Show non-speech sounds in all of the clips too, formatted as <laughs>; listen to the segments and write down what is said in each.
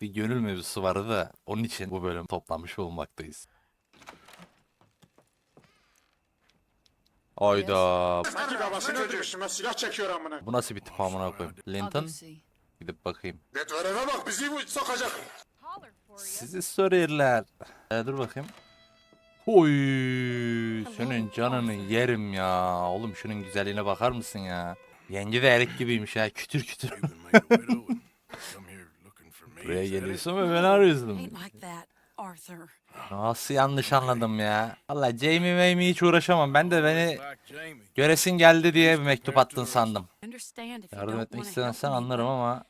bir gönül mevzusu vardı da onun için bu bölüm toplanmış bulunmaktayız. Ayda. Sanki babasını öldürmüşüm. Silah çekiyor amına. Bu nasıl bir tip amına koyayım? Linton gidip bakayım. Detverene bak bizi bu sokacak. Sizi soruyorlar. E, dur bakayım. Oy, senin canını yerim ya. Oğlum şunun güzelliğine bakar mısın ya? Yenge de erik gibiymiş ha. Kütür kütür. <laughs> Buraya geliyorsun ve beni arıyorsun. Ain't like that, Arthur. Nasıl yanlış anladım ya? Valla Jamie Mamie hiç uğraşamam. Ben de beni göresin geldi diye bir mektup attın sandım. Yardım etmek istemezsen me, anlarım ama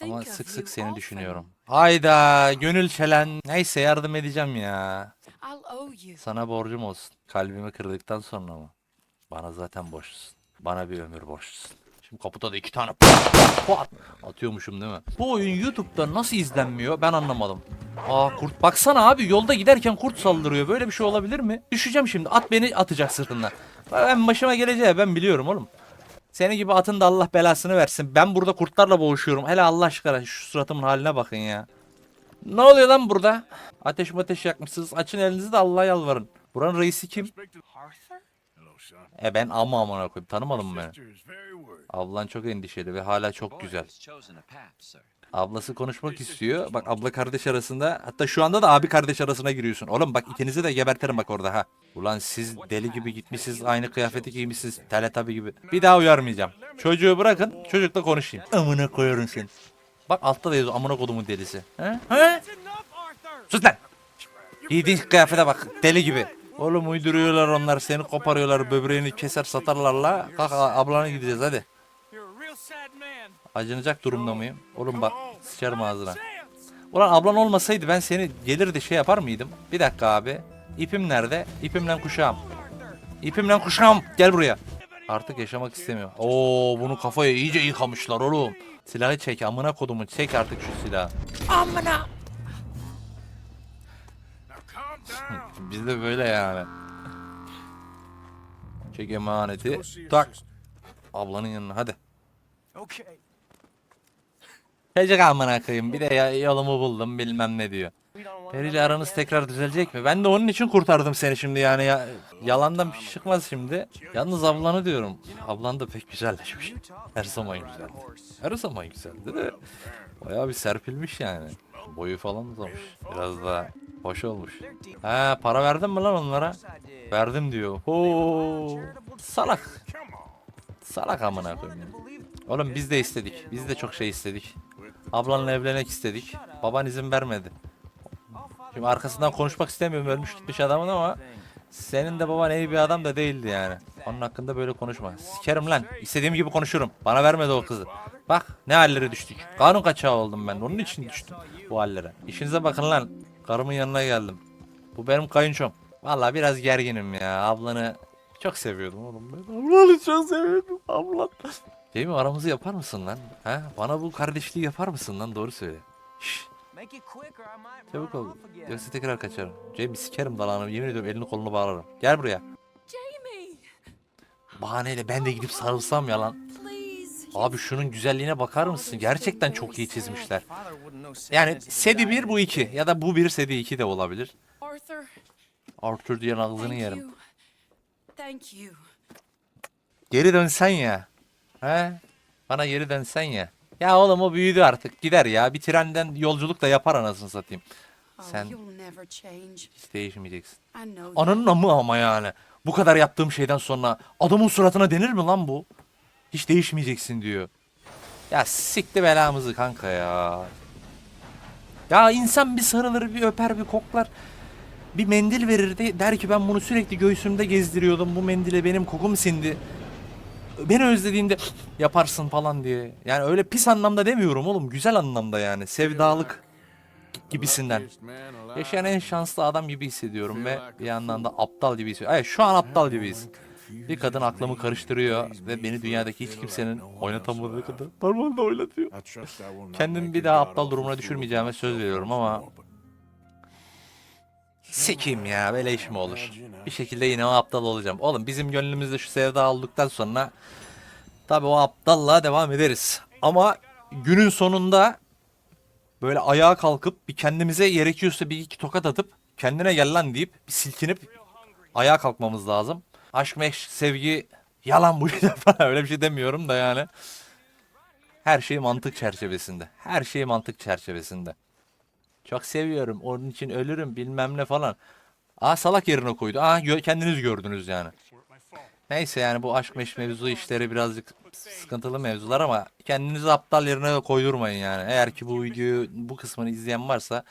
ama sık sık seni düşünüyorum. Hayda gönül çelen. Neyse yardım edeceğim ya. I'll owe you. Sana borcum olsun. Kalbimi kırdıktan sonra mı? Bana zaten borçlusun. Bana bir ömür borçlusun. Şimdi kaputa da iki tane pat atıyormuşum değil mi? Bu oyun YouTube'da nasıl izlenmiyor ben anlamadım. Aa kurt baksana abi yolda giderken kurt saldırıyor. Böyle bir şey olabilir mi? Düşeceğim şimdi. At beni atacak sırtından. Ben başıma geleceği ben biliyorum oğlum. Senin gibi atın da Allah belasını versin. Ben burada kurtlarla boğuşuyorum. Hele Allah aşkına şu suratımın haline bakın ya. Ne oluyor lan burada? Ateş ateş yakmışsınız. Açın elinizi de Allah'a yalvarın. Buranın reisi kim? E ben ama amına koyayım. Tanımadın mı beni? Ablan çok endişeli ve hala çok güzel. Ablası konuşmak istiyor. Bak abla kardeş arasında hatta şu anda da abi kardeş arasına giriyorsun. Oğlum bak ikinizi de gebertirim bak orada ha. Ulan siz deli gibi gitmişsiniz aynı kıyafeti giymişsiniz teletabi gibi. Bir daha uyarmayacağım. Çocuğu bırakın çocukla konuşayım. Amına koyarım seni. Bak altta da yazıyor amına kodumun delisi. He? He? Sus lan. Giydiğin kıyafete bak deli gibi. Oğlum uyduruyorlar onlar seni koparıyorlar böbreğini keser satarlar la. Kalk ablana gideceğiz hadi. Acınacak durumda mıyım? Oğlum bak sıçarım ağzına. Ulan ablan olmasaydı ben seni gelirdi şey yapar mıydım? Bir dakika abi. İpim nerede? İpimle kuşağım. İpimle kuşağım. Gel buraya. Artık yaşamak istemiyorum. Oo bunu kafaya iyice yıkamışlar oğlum. Silahı çek amına kodumu çek artık şu silahı. Amına. <laughs> Biz de böyle yani. Çek emaneti. Tak. Ablanın yanına hadi. Çocuk amına koyayım. Bir de yolumu buldum bilmem ne diyor. Peri ile aranız tekrar düzelecek mi? Ben de onun için kurtardım seni şimdi yani ya, yalandan bir şey çıkmaz şimdi. Yalnız ablanı diyorum. Ablan da pek güzelleşmiş. Her zaman güzeldi. Her zaman güzeldi de. Bayağı bir serpilmiş yani. Boyu falan uzamış. Biraz daha hoş olmuş. He para verdin mi lan onlara? Verdim diyor. Oo. Salak. Salak amına koyayım. ya. Oğlum biz de istedik. Biz de çok şey istedik. Ablanla evlenmek istedik. Baban izin vermedi. Şimdi arkasından konuşmak istemiyorum ölmüş gitmiş adamın ama senin de baban iyi bir adam da değildi yani. Onun hakkında böyle konuşma. Sikerim lan. İstediğim gibi konuşurum. Bana vermedi o kızı. Bak ne hallere düştük. Kanun kaçağı oldum ben. Onun için düştüm bu hallere. İşinize bakın lan. Karımın yanına geldim. Bu benim kayınçom. Vallahi biraz gerginim ya. Ablanı çok seviyordum oğlum ben. Ablanı çok seviyordum. Ablan. Değil mi aramızı yapar mısın lan? Ha? Bana bu kardeşliği yapar mısın lan? Doğru söyle. Şşş. Çabuk ol. Yoksa tekrar kaçarım. Jamie sikerim dalanım. Yemin ediyorum elini kolunu bağlarım. Gel buraya. Jamie, Bahaneyle ben de gidip sarılsam ya lan. Abi şunun güzelliğine bakar mısın? Gerçekten çok iyi çizmişler. Yani Sedi 1 bu 2 ya da bu 1 Sedi 2 de olabilir. Arthur, diyen ağzını yerim. Geri dönsen ya. He? Bana geri dönsen ya. Ya oğlum o büyüdü artık. Gider ya. Bir trenden yolculuk da yapar anasını satayım. Oh, Sen hiç değişmeyeceksin. Ananın amı ama yani. Bu kadar yaptığım şeyden sonra adamın suratına denir mi lan bu? Hiç değişmeyeceksin diyor. Ya sikti belamızı kanka ya. Ya insan bir sarılır, bir öper, bir koklar. Bir mendil verirdi. Der ki ben bunu sürekli göğsümde gezdiriyordum. Bu mendile benim kokum sindi. Beni özlediğinde yaparsın falan diye. Yani öyle pis anlamda demiyorum oğlum. Güzel anlamda yani. Sevdalık gibisinden. Yaşayan en şanslı adam gibi hissediyorum ve bir yandan da aptal gibi hissediyorum. Evet şu an aptal gibiyiz. Bir kadın aklımı karıştırıyor ve beni dünyadaki hiç kimsenin oynatamadığı kadar normalde oynatıyor. Kendimi bir daha aptal durumuna düşürmeyeceğime söz veriyorum ama Sikim ya böyle iş mi olur? Bir şekilde yine o aptal olacağım. Oğlum bizim gönlümüzde şu sevda olduktan sonra tabii o aptallığa devam ederiz. Ama günün sonunda böyle ayağa kalkıp bir kendimize gerekiyorsa bir iki tokat atıp kendine gel lan deyip bir silkinip ayağa kalkmamız lazım. Aşk meşk sevgi yalan bu <laughs> falan öyle bir şey demiyorum da yani. Her şey mantık çerçevesinde. Her şey mantık çerçevesinde. Çok seviyorum. Onun için ölürüm bilmem ne falan. Aa salak yerine koydu. Aa kendiniz gördünüz yani. Neyse yani bu aşk meşk mevzu işleri birazcık sıkıntılı mevzular ama kendinizi aptal yerine koydurmayın yani. Eğer ki bu videoyu bu kısmını izleyen varsa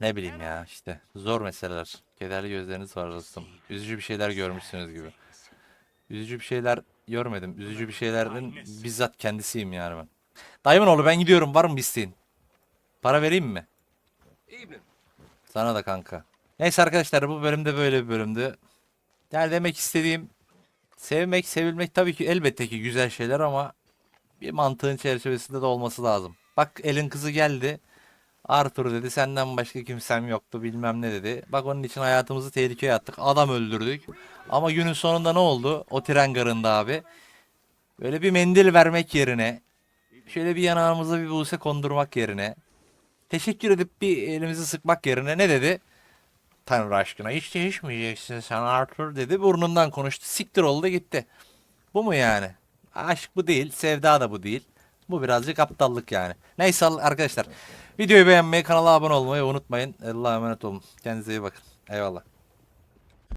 ne bileyim ya işte zor meseleler. Kederli gözleriniz var dostum. Üzücü bir şeyler görmüşsünüz gibi. Üzücü bir şeyler görmedim. Üzücü bir şeylerin bizzat kendisiyim yani ben. Dayımın oğlu ben gidiyorum var mı bir isteğin? Para vereyim mi? Sana da kanka. Neyse arkadaşlar bu bölümde böyle bir bölümdü. Yani demek istediğim sevmek, sevilmek tabii ki elbette ki güzel şeyler ama bir mantığın çerçevesinde de olması lazım. Bak elin kızı geldi. Arthur dedi senden başka kimsem yoktu bilmem ne dedi. Bak onun için hayatımızı tehlikeye attık. Adam öldürdük. Ama günün sonunda ne oldu? O tren garında abi. Böyle bir mendil vermek yerine şöyle bir yanağımıza bir buse kondurmak yerine teşekkür edip bir elimizi sıkmak yerine ne dedi? Tanrı aşkına hiç değişmeyeceksin sen Arthur dedi. Burnundan konuştu. Siktir oldu gitti. Bu mu yani? Aşk bu değil. Sevda da bu değil. Bu birazcık aptallık yani. Neyse arkadaşlar. Videoyu beğenmeyi, kanala abone olmayı unutmayın. Allah'a emanet olun. Kendinize iyi bakın. Eyvallah.